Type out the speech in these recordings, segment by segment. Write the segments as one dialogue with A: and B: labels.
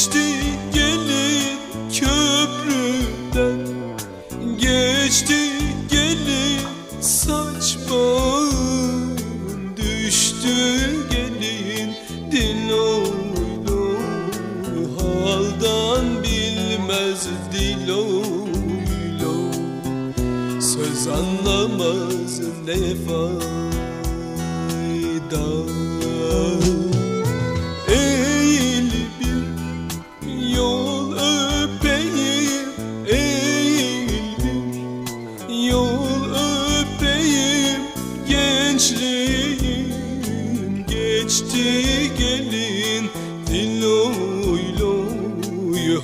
A: Geçti gelin köprüden. Geçti gelin saç bağın Düştü gelin. Dil oylu Haldan bilmez dil oylu Söz anlamaz ne fayda?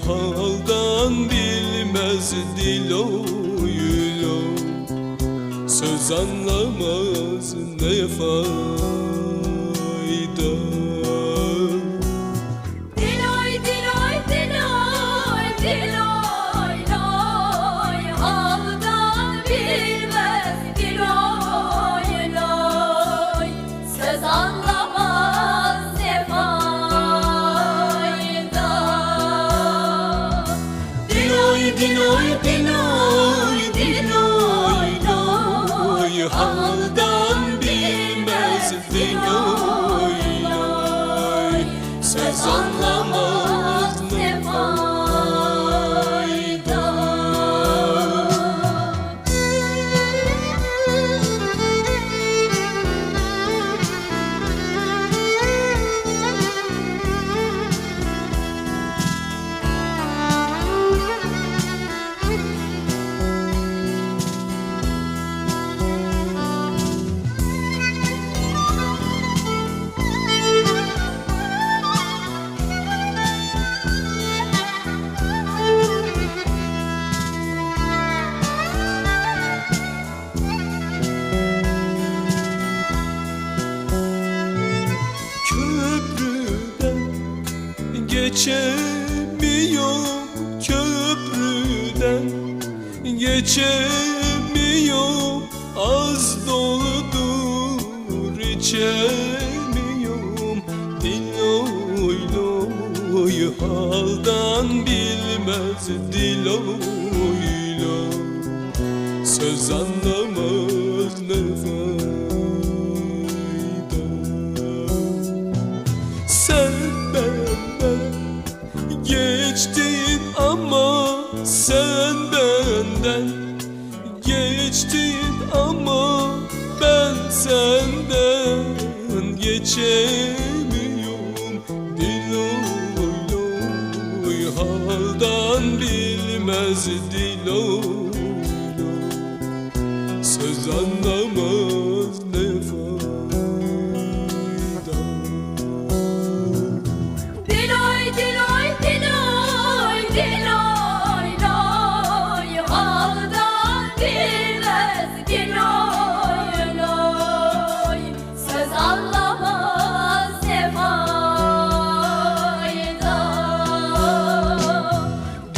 B: Haldan bilmez diloylo Söz anlamaz ne fayda. Diloy diloy diloy diloy loy
A: haldan bilmez diloy loy Söz anlamaz geçemiyorum Köprüden. Geçemiyorum Az doludur içemiyorum Diloy loy haldan bilmez loy Söz anlamaz benden geçtin ama Ben senden geçemiyorum. Diloy loy haldan bilmez Diloy Söz anlamaz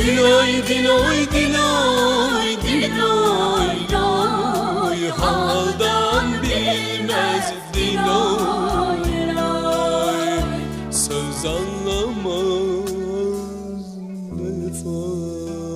A: Diloy diloy diloy diloy loy Haldan bilmez diloy loy Söz anlamaz ne fayda